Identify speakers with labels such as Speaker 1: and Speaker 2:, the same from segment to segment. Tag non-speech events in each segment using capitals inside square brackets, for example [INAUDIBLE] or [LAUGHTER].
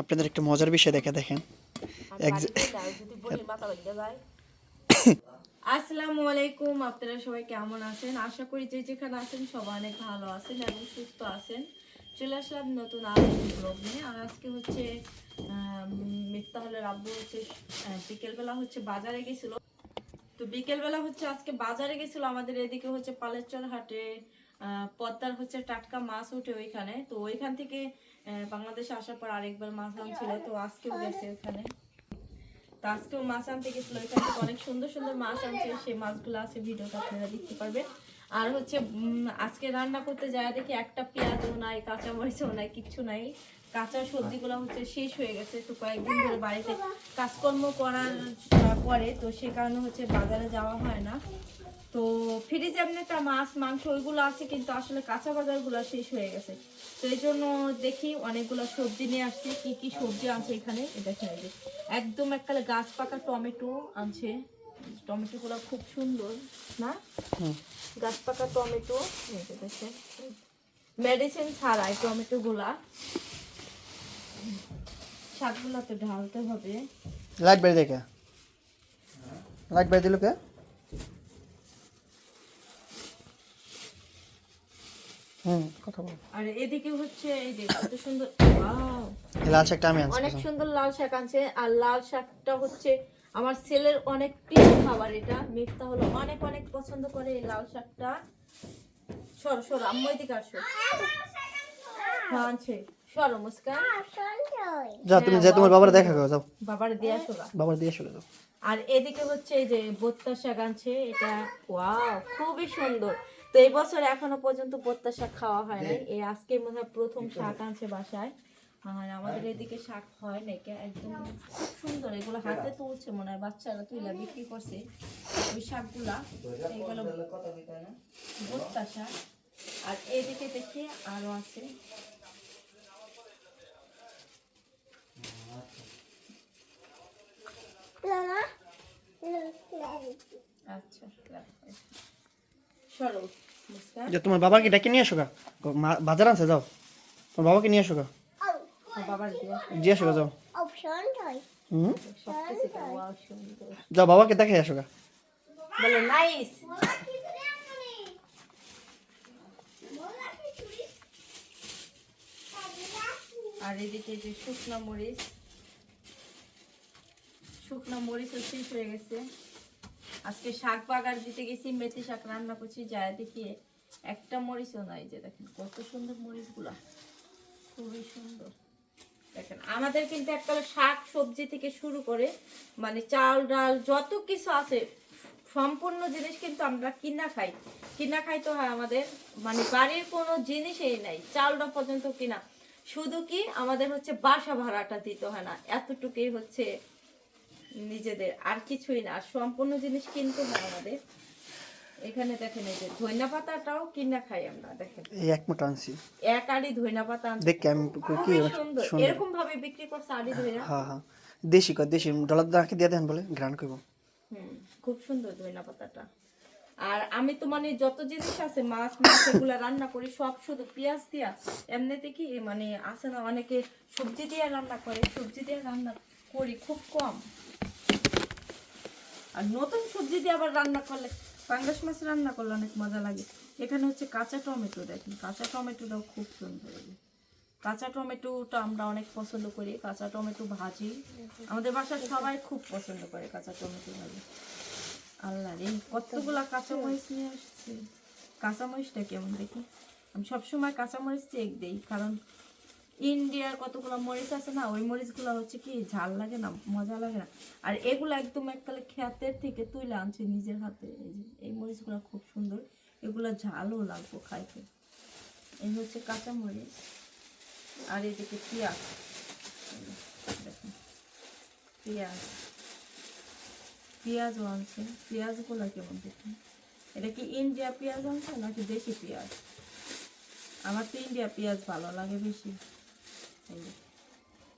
Speaker 1: আপনাদের একটা মজার বিষয় দেখে দেখেন।
Speaker 2: আসসালামু আলাইকুম, আপনারা সবাই কেমন আছেন? আশা করি যে যেখানে আছেন সবাই অনেক ভালো আছেন এবং সুস্থ আছেন। চলে আসলাম নতুন আজকে হচ্ছে মিফতাহলের আব্বু হচ্ছে বিকেলবেলা হচ্ছে বাজারে গেছিল। তো বিকেলবেলা হচ্ছে আজকে বাজারে গেছিল, আমাদের এদিকে হচ্ছে পালেরচর হাটে পদ্মার হচ্ছে টাটকা মাছ ওঠে ওইখানে। তো ওইখান থেকে বাংলাদেশে আসার পর আরেকবার মাছ আনছিল, তো আজকেও গেছে ওখানে তো আজকেও মাছ আনতে গেছিল এখান থেকে অনেক সুন্দর সুন্দর মাছ আনছে, সেই মাছগুলো আছে ভিডিওটা আপনারা দেখতে পারবেন। আর হচ্ছে আজকে রান্না করতে যায় দেখি একটা পেঁয়াজও নাই কাঁচা মরিচও নাই, কিচ্ছু নাই। কাঁচা সবজিগুলো হচ্ছে শেষ হয়ে গেছে তো কয়েকদিন ধরে বাড়িতে কাজকর্ম করার পরে তো সে কারণে হচ্ছে বাজারে যাওয়া হয় না। তো ফ্রিজে এমনিটা মাছ মাংস ওইগুলো আছে কিন্তু আসলে কাঁচা বাজারগুলো শেষ হয়ে গেছে। তো এই জন্য দেখি অনেকগুলো সবজি নিয়ে আসছে কি কি সবজি আনছে এখানে এটা খেয়ে একদম এককালে গাছ পাকা টমেটো আনছে। টমেটোগুলো খুব সুন্দর না? গাছ পাকা টমেটো মেডিসিন ছাড়াই টমেটোগুলা। শাকগুলা তো ঢালতে হবে।
Speaker 1: লাইট বাড়ি দেখে লাইট বাড়ি দিল কে? হুম কথা বল।
Speaker 2: আর এদিকে হচ্ছে এই যে কত সুন্দর ওয়াও।
Speaker 1: লাল শাকটা আমি আনছি
Speaker 2: অনেক সুন্দর লাল শাক আনছে আর লাল শাকটা হচ্ছে আমার ছেলের অনেক প্রিয় খাবার এটা। মিফতা হলো অনেক অনেক পছন্দ করে এই লাল শাকটা। সর সর আম্মু এদিকে আসো। হ্যাঁ আনছে। সরো মুস্কান।
Speaker 1: যাও তুমি যে তোমার বাবার দেখা করো যাও।
Speaker 2: বাবার দিয়ে আসো
Speaker 1: বাবার দিয়ে চলে যাও।
Speaker 2: আর এদিকে হচ্ছে এই যে বত্তা শাক আনছে এটা ওয়াও খুবই সুন্দর। তো এই বছর এখনও পর্যন্ত বত্তা শাক খাওয়া হয় নাই। এই আজকে মনে হয় প্রথম শাক আনছে বাসায়। আর আমাদের এদিকে শাক হয় নাই একদম খুব সুন্দর। এগুলো হাতে তুলছে মনে হয় বাচ্চারা তুইলা বিক্রি করছে। ওই শাকগুলা এইগুলো বত্তা শাক আর এদিকে দেখি আরও আছে আচ্ছা সরো মুস্কান
Speaker 1: যে তোমার বাবাকে ডেকে নিয়ে আসো গা। বাজার আনছে যাও। তোমার বাবাকে নিয়ে আসো গা।
Speaker 2: দিয়ে
Speaker 1: আসো গা যাও। যাও বাবাকে দেখে আসো গা।
Speaker 2: আর এদিকে যে শুকনো মরিচ। শুকনো মরিচ শেষ হয়ে গেছে। আজকে শাক বাগার দিতে গেছি, মেথি শাক রান্না করছি যায় দেখি একটা মরিচও নাই যে দেখেন কত সুন্দর মরিচগুলা। খুবই সুন্দর। দেখেন, আমাদের কিন্তু এককালে শাক সবজি থেকে শুরু করে মানে চাল, ডাল, যত কিছু আছে, সম্পূর্ণ জিনিস কিন্তু আমরা কিনা খাই। কিনা খাই তো হয় আমাদের মানে বাড়ির কোনো জিনিসই নাই, চালটা পর্যন্ত কিনা। শুধু কি আমাদের হচ্ছে বাসা ভাড়াটা দিতে হয় না, এতটুকুই হচ্ছে নিজেদের আর কিছুই না আর সম্পূর্ণ জিনিস কিনতে হয় আমাদের। এখানে দেখেন এই যে ধইনা পাতাটাও কিনা খাই আমরা দেখেন।
Speaker 1: এই এক মোটা আনছি।
Speaker 2: এক আড়ি ধইনা পাতা আনছে।
Speaker 1: দেখি আমি কি
Speaker 2: সুন্দর। এরকম ভাবে বিক্রি করছে আড়ি ধইনা।
Speaker 1: হ্যাঁ হ্যাঁ। দেশি কর দেশি। ডলার দাঁড়কে দিয়ে দেন বলে? গ্রান করব
Speaker 2: হুম, খুব সুন্দর ধইনা পাতাটা। আর আমি তো মানে যত জিনিস আছে মাছ মাছ এগুলা রান্না করি সব শুধু পেঁয়াজ দিয়া। এমনিতে কি মানে আছে না অনেকে সবজি দিয়ে রান্না করে সবজি দিয়ে রান্না করি খুব কম। আর নতুন সবজি দিয়ে আবার রান্না করলে, পাঙ্গাস মাছ রান্না করলে অনেক মজা লাগে। এখানে হচ্ছে কাঁচা টমেটো, দেখেন, কাঁচা টমেটোটাও খুব সুন্দর। এই কাঁচা টমেটোটা আমরা অনেক পছন্দ করি, কাঁচা টমেটো ভাজি। আমাদের বাসার সবাই খুব পছন্দ করে কাঁচা টমেটো ভাজি। আল্লাহ রে, কতগুলা কাঁচা মরিচ নিয়ে আসছে। কাঁচা মরিচটা কেমন দেখি? আমি সবসময় কাঁচামরিচ চেক দিই, কারণ ইন্ডিয়ার কতগুলো মরিচ আছে না, ওই মরিচগুলো হচ্ছে কি ঝাল লাগে না, মজা লাগে না। আর এগুলো একদম এককালে খেতের থেকে তুলে আনছে নিজের হাতে, এই যে, এই মরিচগুলো খুব সুন্দর, এগুলো ঝালও লাগবো খাইতে। এই হচ্ছে কাঁচা মরিচ, আর এদিকে পেঁয়াজ। দেখুন পেঁয়াজ। পেঁয়াজও আনছে, পেঁয়াজগুলো কেমন দেখুন। এটা কি ইন্ডিয়া পেঁয়াজ আনছে নাকি দেশি পেঁয়াজ? আমার তো ইন্ডিয়া পেঁয়াজ ভালো লাগে বেশি।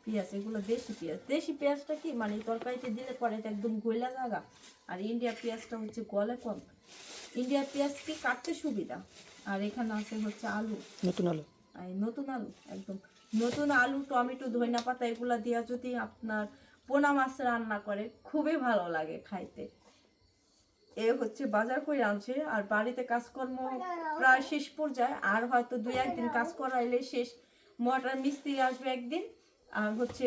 Speaker 2: পেঁয়াজ এগুলো দেশি পেঁয়াজ। দেশি পেঁয়াজটা কি? মানে তরকারিতে দিলে পরে এটা একদম গলা জায়গা। আর ইন্ডিয়া পেঁয়াজটা হচ্ছে গলে কম। ইন্ডিয়া পেঁয়াজ কি কাটতে সুবিধা? আর এখানে আছে হচ্ছে আলু।
Speaker 1: নতুন আলু।
Speaker 2: নতুন আলু একদম। নতুন আলু টমেটো ধনিয়া পাতা এগুলা দিয়া যদি আপনার পোনা মাছ রান্না করে খুবই ভালো লাগে খাইতে। এ হচ্ছে বাজার করে আনছে আর বাড়িতে কাজকর্ম প্রায় শেষ পর্যায়ে। আর হয়তো দুই একদিন কাজ করাইলে শেষ। মোটর মিস্ত্রি আসবে একদিন, আর হচ্ছে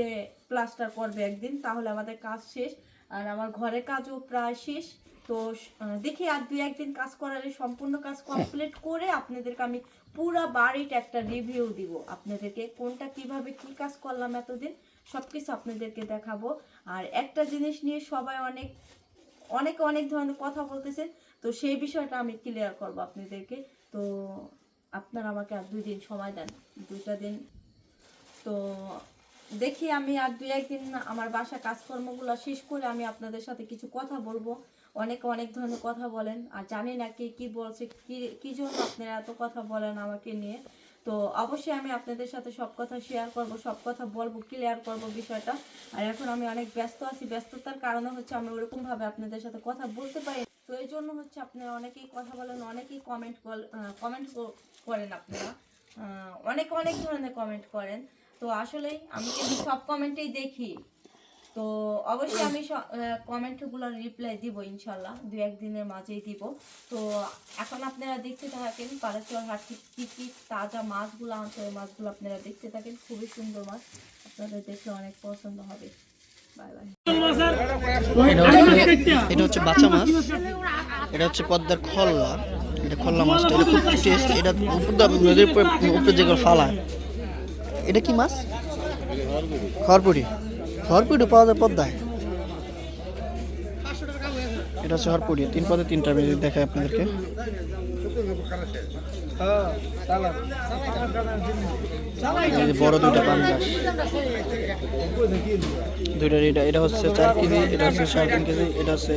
Speaker 2: প্লাস্টার করবে একদিন, তাহলে আমাদের কাজ শেষ। আর আমার ঘরের কাজও প্রায় শেষ। তো দেখি আর দুই একদিন কাজ করালে সম্পূর্ণ কাজ কমপ্লিট করে আপনাদেরকে আমি পুরো বাড়িটা একটা রিভিউ দিব। আপনাদেরকে কোনটা কীভাবে কি কাজ করলাম এতদিন সব কিছু আপনাদেরকে দেখাবো। আর একটা জিনিস নিয়ে সবাই অনেক অনেক অনেক ধরনের কথা বলতেছেন তো সেই বিষয়টা আমি ক্লিয়ার করব আপনাদেরকে। তো আপনারা আমাকে আর দুই দিন সময় দেন, দুইটা দিন। তো দেখি আমি আর দুই একদিন আমার বাসা কাজকর্মগুলো শেষ করে আমি আপনাদের সাথে কিছু কথা বলব। অনেক অনেক ধরনের কথা বলেন, আর জানি না কে কি বলছে, কি কি জন্য আপনারা এত কথা বলেন আমাকে নিয়ে। তো অবশ্যই আমি আপনাদের সাথে সব কথা শেয়ার করব, সব কথা বলব ক্লিয়ার করব বিষয়টা। আর এখন আমি অনেক ব্যস্ত আছি, ব্যস্ততার কারণে হচ্ছে আমি ওরকম ভাবে আপনাদের সাথে কথা বলতে পারি। তো এই জন্য হচ্ছে আপনারা অনেকেই কথা বলেন, অনেকেই কমেন্ট কমেন্ট করেন আপনারা। অনেক অনেক ধরনের কমেন্ট করেন। তো আসলেই আমি কিন্তু সব কমেন্টেই দেখি। তো অবশ্যই আমি সব কমেন্টগুলো রিপ্লাই দিব ইনশাল্লাহ দু একদিনের মাঝেই দিব। তো এখন আপনারা দেখতে থাকেন পালাচর হাট কী কী তাজা মাছগুলো আনছে মাছগুলো আপনারা দেখতে থাকেন। খুবই সুন্দর মাছ। আপনাদের দেখলে অনেক পছন্দ হবে।
Speaker 1: এটা হচ্ছে বাচ্চা মাছ। এটা হচ্ছে পদ্মার খল্লা এটা খল্লা মাছটা এটা খুব টেস্ট এটা নদীর উপরে যেগুলো ফালায় এটা কি মাছ? হরপুরি হরপুরি পাওয়া যায় পদ্মায়। এটা হচ্ছে হরপুরি তিন পদে তিনটা যদি দেখাই আপনাদেরকে। বড় দুইটা পাঙ্গাস দুইটার এটা এটা হচ্ছে চার কেজি এটা হচ্ছে সাড়ে তিন কেজি এটা হচ্ছে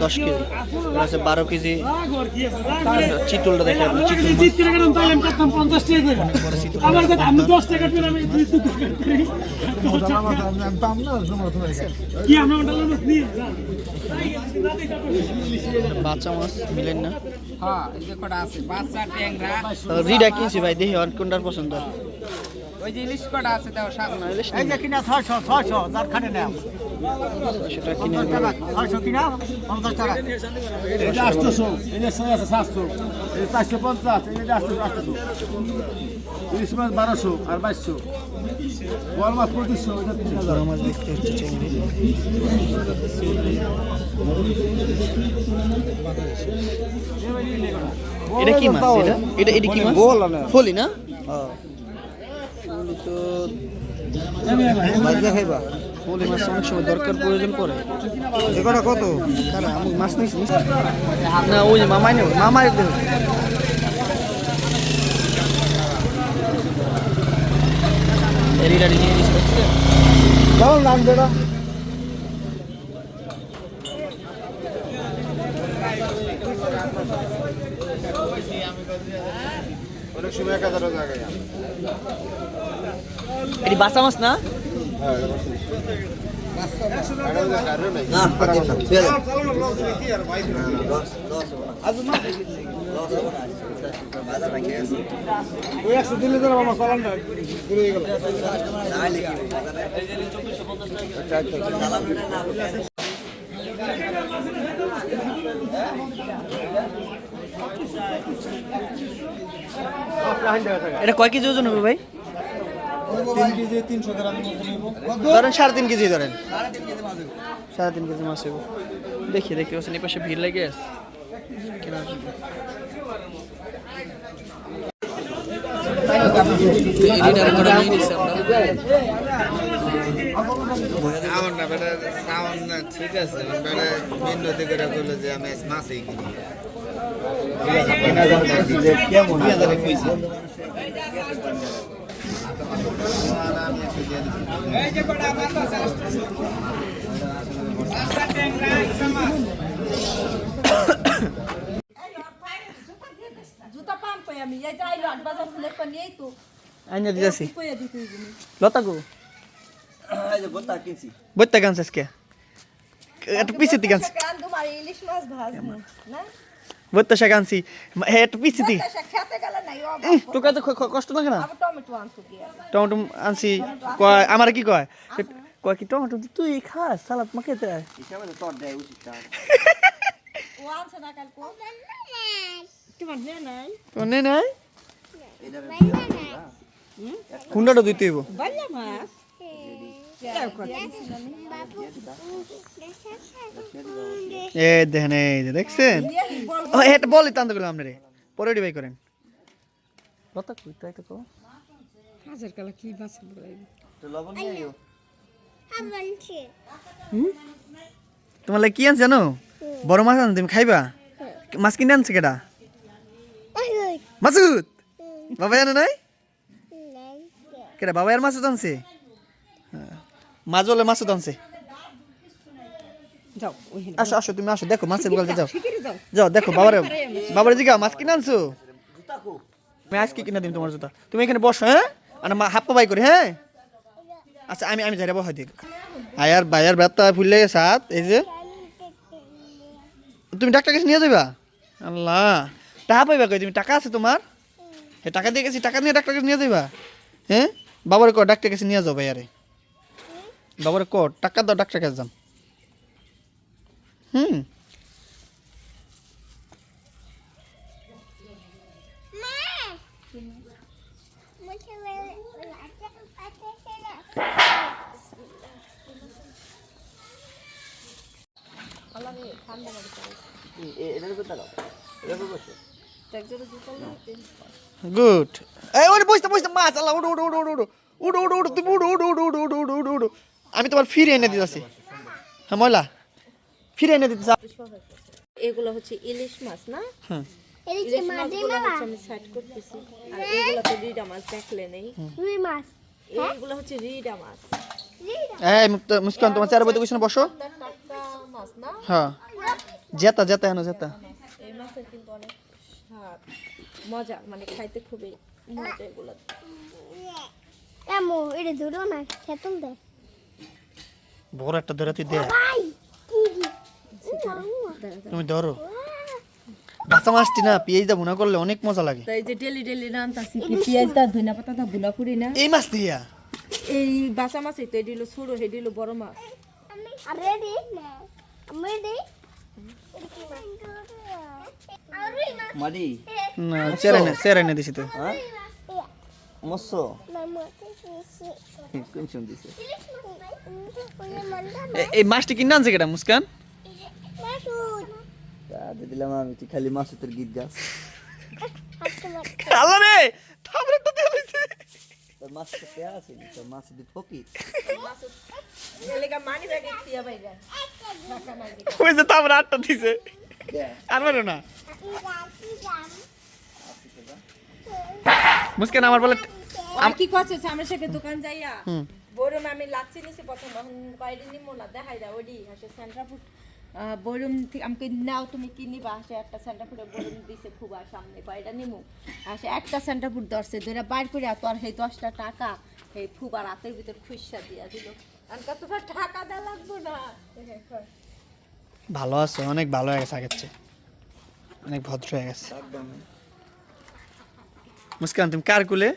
Speaker 1: দশ কেজি এটা হচ্ছে বারো কেজি। চিতলটা দেখে আপনি চিতল বাচ্চা মাছ মিলেন না।
Speaker 3: হ্যাঁ এই যে আছে বাচ্চা ট্যাংরা।
Speaker 1: রিডা কিনছি ভাই দেখি আর কোনটার পছন্দ।
Speaker 3: ওই যে ইলিশ কটা আছে তাও সাত
Speaker 1: ইলিশ
Speaker 4: কিনা ছয়শো ছয়শো যার খানে নেয়
Speaker 1: সেটা কিনে
Speaker 5: যে চারশো পঞ্চাশ, আটশোশো। ইলিশ মাছ বারোশো আর বাইশশো বল মাছ পঁচিশশো
Speaker 1: বড় মাছ দেখতে হচ্ছে এটা কি মাছ এটা? এটা এটা কি মাছ? ফলি না?
Speaker 4: খাইবা
Speaker 1: ফলি মাছ অনেক সময় দরকার প্রয়োজন পড়ে।
Speaker 4: এগুলো কত?
Speaker 1: আমি মাছ নিস না ওই মামাই নেব মামাই দেব।
Speaker 4: কেমন হাজার টাকা
Speaker 1: এটি বাসা মাছ না?
Speaker 4: একশো দিলে তো আমার না ঘুরে গেল
Speaker 1: এটা কয় কেজি ওজন হবে ভাই
Speaker 4: তিন কেজি তিনশো গ্রাম
Speaker 1: ধরেন সাড়ে তিন কেজি ধরেন। সাড়ে তিন কেজি মাছ দেখি দেখি ওখানে পাশে ভিড় লেগে আছে। কেনার জন্য
Speaker 6: ঠিক আছে। বেটা মিন্নতি করে বলে যে আমি মাছই কিনি। কেমন
Speaker 2: জুতা পাম কই আমি এই যাই লট বাজার ফুলে কো নিয়েই তো
Speaker 1: আইনা দিতেছি
Speaker 2: কইয়া দিতে হইবে
Speaker 1: লতা গো বইতে গানছে আজকে একটু পিছিয়ে দিকে আনছে
Speaker 2: কান তোমার ইলিশ মাছ ভাজমু না
Speaker 1: বত্তা শাক আনছি হেট পিছি দি তোকে তো কষ্ট লাগে না
Speaker 2: টমেটো আনছি
Speaker 1: কয় আমার কি কয় কয় কি টমেটো তুই খাস সালাদ মাকে দেয়
Speaker 2: তোমার নে নাই
Speaker 1: কোনটা দিতে হইব
Speaker 2: বাল্লা
Speaker 1: এ দেখেন এই যে দেখছেন? ও এটা বলি টানতে গেলাম আপনারে পরে ডিবাই করেন। লতা কই তাই তো
Speaker 2: হাজার কালা কি মাছ বলাই
Speaker 1: লবণ নিয়ে আইও। তোমার কি আনছে জানো? বড় মাছ আনছে তুমি খাইবা? মাছ কিনে আনছে কেডা? মাসুদ বাবা জানো নাই? কেডা বাবা আর মাসুদ আনছে? হ্যাঁ। মাছ আনছে আসো আসো তুমি আসো দেখো মাছের বলতে যাও
Speaker 2: যাও।
Speaker 1: দেখো বাবারে বাবারে জিগা মাছ কিনে আনছো? আমি আজকে কিনে দিন তোমার জুতা? তুমি এখানে বসো হ্যাঁ? আর মা হাপ্পা বাই করে হ্যাঁ? আচ্ছা আমি আমি যাই বহাই দিই। আয়ার বায়ার ব্যথা ফুললে গেছে হাত এই যে। তুমি ডাক্তার কাছে নিয়ে যাবা আল্লাহ টাকা পাইবা কই? তুমি টাকা আছে তোমার? টাকা দিয়ে গেছি টাকা নিয়ে ডাক্তার কাছে নিয়ে যাবা হ্যাঁ? বাবারে ক ডাক্তার কাছে নিয়ে যাও ভাইয়ারে বাবার ক টাকা দাও ডাক্তার কাছে যাম হুম গুড এই ওটা বসতে বসতে মাছ আল্লাহ উড়ো উড়ো উড়ো উড়ো উড়ো উড়ো উড়ো তুমি উড়ো উড়ো উড়ো উড়ো উড়ো উড়ো আমি তোমার ফিরে এনে দিতেছি। হ্যাঁ ময়লা। ফিরে এনে দিতেছি।
Speaker 2: এগুলো হচ্ছে ইলিশ মাছ না?
Speaker 1: হ্যাঁ।
Speaker 2: ইলিশ মাছগুলো হচ্ছে আমি সাইড করতেছি। আর এগুলো তো রিডা মাছ দেখলে নেই। মাছ। এইগুলো হচ্ছে রিডা মাছ।
Speaker 1: এই মুস্কান তোমার বইতে বসে বসো।
Speaker 2: মাছ না
Speaker 1: হ্যাঁ। জেতা জেতা এনো জেতা।
Speaker 2: এই মাছের কিন্তু অনেক মজা মানে খাইতে খুবই মজা এগুলো।
Speaker 7: এমো এটা ধরো না খেতুম দে।
Speaker 1: বড় একটা ধরে তুই দে তুমি ধরো। বাচ্চা মাছটি না পেঁয়াজ দা ভুনা করলে অনেক মজা লাগে।
Speaker 2: তো এই যে ডেলি ডেলি রান্তাছি কি পেঁয়াজ দা ধনিয়া পাতা দা বুনা করি না?
Speaker 1: এই মাছ দিয়া?
Speaker 2: এই বাসা মাছ তো এটি হলো ছোট হেডি বড় মাছ।
Speaker 7: আমি রেডি? আমি রেডি? আরে না
Speaker 6: মাদি।
Speaker 1: না চেরাই না চেরাই না দিছি তো।
Speaker 6: মৎস্য
Speaker 7: মসো
Speaker 6: কোন দিছে
Speaker 1: এই মাছটি কিনে আনছে কেটা মুস্কান?
Speaker 6: দিলাম আমি তুই খালি মাছ তোর গীত গাছ।
Speaker 1: আল্লাহ রে! থামরে তো দিয়ে লইছে
Speaker 6: তোর মাছ তো পেয়া আছে তোর মাছ দি
Speaker 2: ফকি
Speaker 1: ওই যে তামরা আটটা দিছে। আর না। মুস্কান আমার বলে
Speaker 2: আর কি করছে আমরা সেকে দোকান যাইয়া। বৈরম আমি লাচ্ছি নিছি প্রথম তখন বাইরে না দেখাই দাও ওডি আসে সেন্টার ফুড বৈরম থেকে আমাকে নাও তুমি কি নিবা? আসে একটা সেন্টার ফুডে বৈরম দিছে খুব আর সামনে কয়টা নিমু। আসে একটা সেন্টার ফুড ধরছে ধরে বাইর করে আর তোর সেই দশটা টাকা এই ফুবার হাতের ভিতর খুশা দিয়া দিল। আর তোমার টাকা দেওয়া লাগবো না?
Speaker 1: ভালো আছে অনেক ভালো হয়ে গেছে আগের চেয়ে। অনেক ভদ্র হয়ে গেছে। মুস্কান তুমি কার কুলে?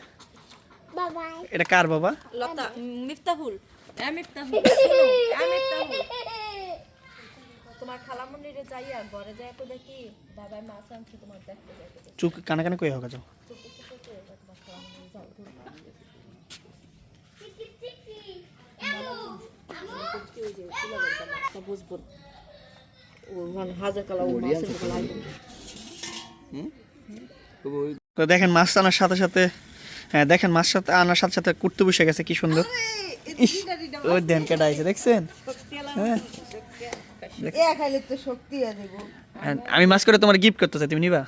Speaker 1: এটা কার বাবা?
Speaker 2: লতা। মিফতাহুল। মিফতাহুল [LAUGHS] মিফতাহুল। তোমার খালামন্দিরে যাইয়া ঘরে যাই তো দেখি? বাবাই মাছ আনছি তোমার দেখতে যাইতে
Speaker 1: চুপ কানে কানে কই হোক যাও
Speaker 2: বুঝব ও মানে হাজার কালা ও মাছের কালা
Speaker 1: তো দেখেন মাছ আনার সাথে সাথে হ্যাঁ দেখেন মাছ সাথে আনার সাথে সাথে কুর্তে বসে গেছে কি সুন্দর। ওই দেন কেটা আছে দেখছেন? হ্যাঁ। হ্যাঁ, আমি মাছ করে তোমার গিফট করতে চাই তুমি নিবা?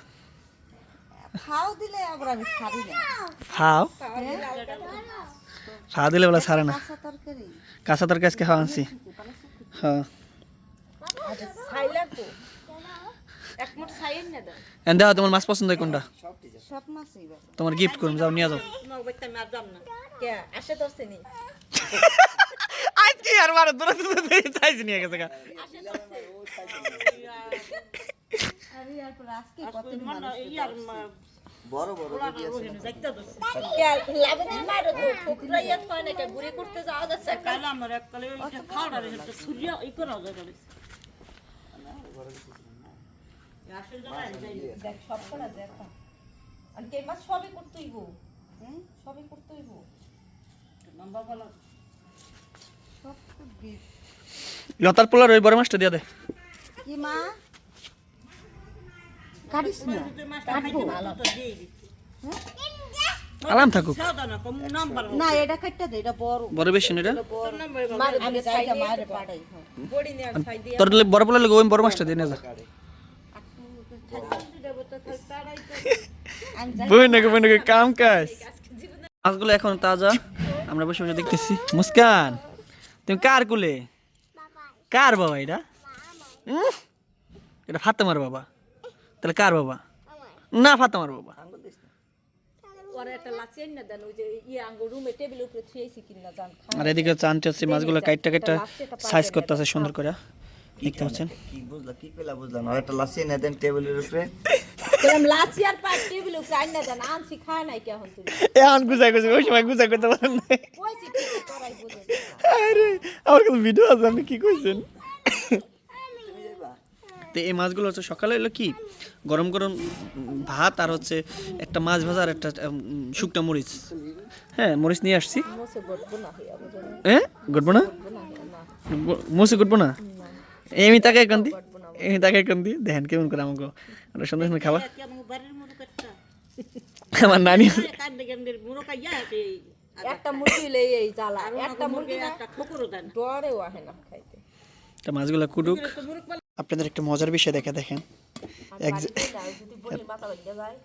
Speaker 2: খাও দিলে আবার আমি ছাড়ি না।
Speaker 1: খাও খাওয়া দিলে বলে ছাড়ে না।
Speaker 2: কাঁচা তরকারি।
Speaker 1: কাঁচা তরকারি আজকে খাওয়া আনছি। হ্যাঁ।
Speaker 2: আচ্ছা
Speaker 1: দেখো তোমার মাছ পছন্দ হয় কোনটা?
Speaker 2: সব মাছই
Speaker 1: তোমার গিফট করুন যাও নিয়ে যাও। আজকে আর বারো দূরে চাইছি নিয়ে গেছে বড়
Speaker 2: ঘুরে করতে যাওয়া সব করা যায় আর কে মাছ সবই করতেই গো সবই করতেই গো
Speaker 1: লতার পোলার ওই বড় মাছটা দিয়ে দে।
Speaker 8: কি মা? কাটিস না। কাটবো।
Speaker 1: আরাম থাকুক।
Speaker 8: না এটা কাটটা দে এটা বড়।
Speaker 1: বড় বেশি না এটা?
Speaker 8: আমি যাইটা মারে পাড়াই
Speaker 2: বড়ি ছাই দিয়ে
Speaker 1: তোর বড় পোলার লেগে ওই বড় মাছটা দিয়ে নে যা। বই নাকি বই নাকি কাম কাজ? মাছগুলো এখন তাজা। আমরা বসে বসে দেখতেছি। মুস্কান তুমি কার কুলে? কার বাবা এটা? উম, এটা ফাতেমার বাবা। তাহলে কার বাবা? না ফাতেমার বাবা।
Speaker 2: পরে একটা লাচি না দেন ওই যে ইয়ে
Speaker 1: আর এদিকে চান চাচ্ছি মাছগুলো কাইটটা কাইটটা সাইজ করতেছে সুন্দর করে। দেখতে পাচ্ছেন?
Speaker 6: কি বুঝলা কি বুঝলাম আর একটা লাসি না দেন টেবিলের উপরে।
Speaker 2: কেরম লাচি আর পাট টেবিলের উপরে আইনা দেন আনছি খায় নাই কে এখন তুই
Speaker 1: এ আন গুজা গুজা ওই সময় গুজা করতে পারেন না
Speaker 2: কইছি কি বুঝে
Speaker 1: আরে আমার কাছে ভিডিও আছে আপনি কি কইছেন? তো এই মাছগুলো হচ্ছে সকালে হলো কি? গরম গরম ভাত আর হচ্ছে একটা মাছ ভাজা আর একটা শুকনো মরিচ। হ্যাঁ মরিচ নিয়ে আসছি। হ্যাঁ গুটবো না? মুসে গুটবো না? এমনি তাকে এখন দি দেখেন কেমন করে আমাকে আমরা সুন্দর সুন্দর খাবার। আমার নানি
Speaker 2: একটা মুরগি লই এই জ্বালা একটা মুরগি না ডরেও আহে না খাইতে।
Speaker 1: তা মাছগুলো কুটুক আপনাদের একটা মজার বিষয় দেখে দেখেন। এক-
Speaker 2: যদি বলি মাথা ভাঙ্গে যায়।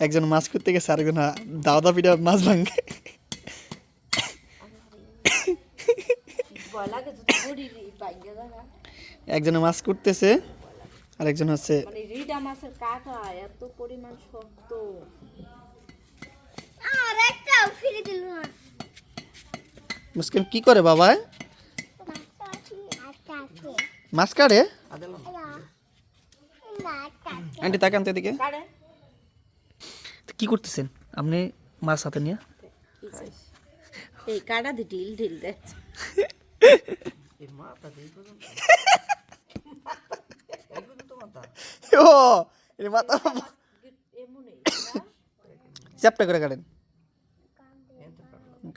Speaker 1: একজন মাছ করতে গেছে আরেকজন দাওদা পিঠা মাছ ভাঙে
Speaker 2: ভয় লাগে যদি বড়ি ভাঙ্গে যায় না।
Speaker 1: একজনে মাছ করতেছে আরেকজন হচ্ছে
Speaker 2: মানে রিডা মাছের কাটা এত পরিমাণ শক্ত।
Speaker 7: আর একটাও ফিরে দিল না।
Speaker 1: মুসকিন কি করে বাবা? মাছ কাটে? আন্টি তাকে আনতে দিকে কি করতেছেন? আপনি মাছ হাতে নিয়ে?
Speaker 8: এই কাটা দি ঢিল ঢিল দেখছে [LAUGHS]
Speaker 1: ও এর মাথা চ্যাপটা করে কাটেন।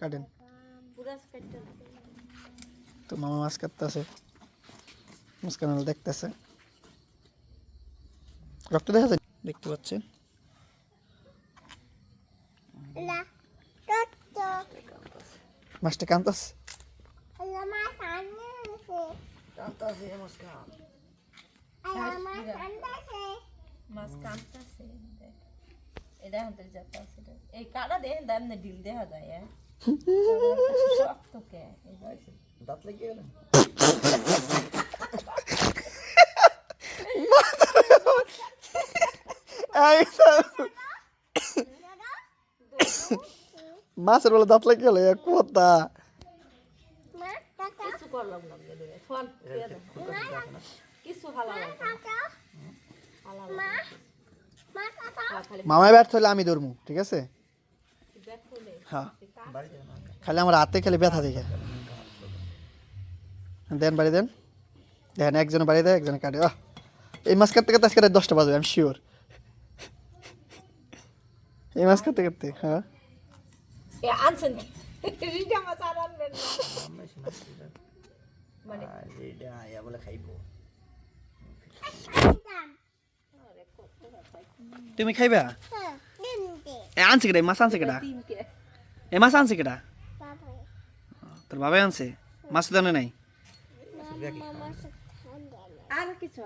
Speaker 1: কাটেন। তো মামা মাছ কাটতেছে। মুস্কান দেখতেছে। রক্ত দেখা যায়? দেখতে পাচ্ছেন? মাছটা
Speaker 7: আছে মুস্কান আল্লামা কান্তাছে
Speaker 2: মাছ কামতাছে দেখ এটা হাতে যাতা আছে এই কাটা দেন দাম না ডিল দেখা যায় শক্ত কে
Speaker 6: দাঁত লেগে গেল
Speaker 1: মাছের বলে দাঁত লাগে গেল কথা
Speaker 2: কিছু করলাম না। ফোন কিছু না।
Speaker 7: টাকা
Speaker 2: হালা
Speaker 1: মামায় আমি ধরবো ঠিক আছে? হ্যাঁ। খালি আমার হাতে খালি ব্যথা দেখে। দেন বাড়ি দেন। দেখেন একজনে বাড়ি দেয় একজনে কাটে। এই মাছ কাটতে কাটতে আজকে দশটা বাজবে আমি শিওর এই মাছ কাটতে কাটতে হ্যাঁ।
Speaker 2: আনছেন [LAUGHS] মানে
Speaker 6: বলে খাইবো।
Speaker 1: তুমি খাইবা?
Speaker 7: হ্যাঁ
Speaker 1: এ আনছে কেটা মাছ আনছে কেটা
Speaker 2: তিনকে
Speaker 1: এই মাছ আনছে কেটা
Speaker 7: বাবা
Speaker 1: তোর বাবাই আনছে? মাছ দানে নাই?
Speaker 2: আর কিছু